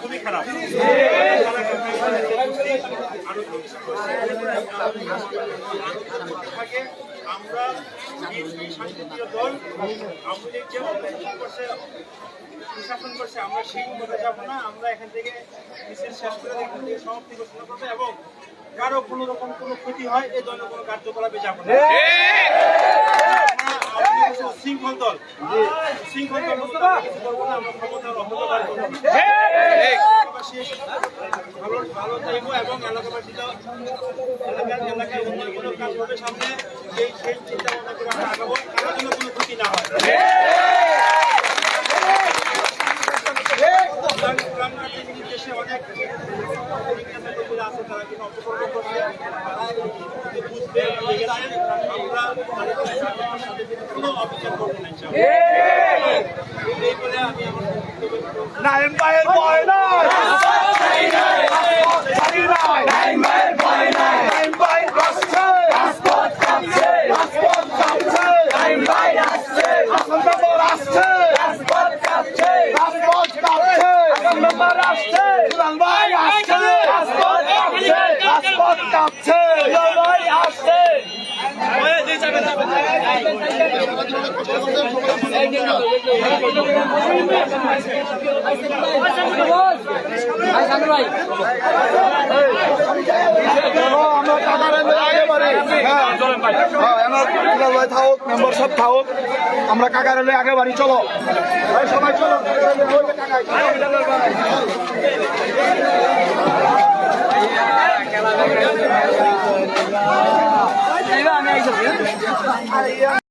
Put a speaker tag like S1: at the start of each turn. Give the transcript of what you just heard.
S1: খুবই খারাপ আরও থাকে। আমরা প্রশাসন করছে আমরা সেই মতো যাব না আমরা এখান থেকে মিছিল শেষ করে এখান থেকে সমাপ্তি ঘোষণা করব এবং কারও কোনো রকম কোনো ক্ষতি হয় এই ধরনের কোনো কার্যকলাপে যাব না শৃঙ্খল দল শৃঙ্খল দল আমরা ক্ষমতার অপব্যবহার করব না। এলাকাবাসী ভালো ভালো চাইব এবং এলাকাবাসীরা এলাকার এলাকায় উন্নয়নমূলক কাজ হবে সামনে। সেই সেই চিন্তা ভাবনা করে আমরা আগাবো কারোর জন্য কোনো ক্ষতি না হয়। নির্দেশে অনেক আছে তারা কিন্তু অপকর্ম করছে। এই বুঝবে আমরা কোনো অবিচার করব না। এই বলে আমি আমার
S2: ভাইয়ের ভয় কাঁপছে ভাই আসছে। আমরা টাকার আগে বাড়ি হ্যাঁ আমার দুলাল ভাই থাকুক মেম্বার সব থাকুক আমরা কাকার এলে আগে বাড়ি চলো সবাই চলো। যে কাকাই, চলো।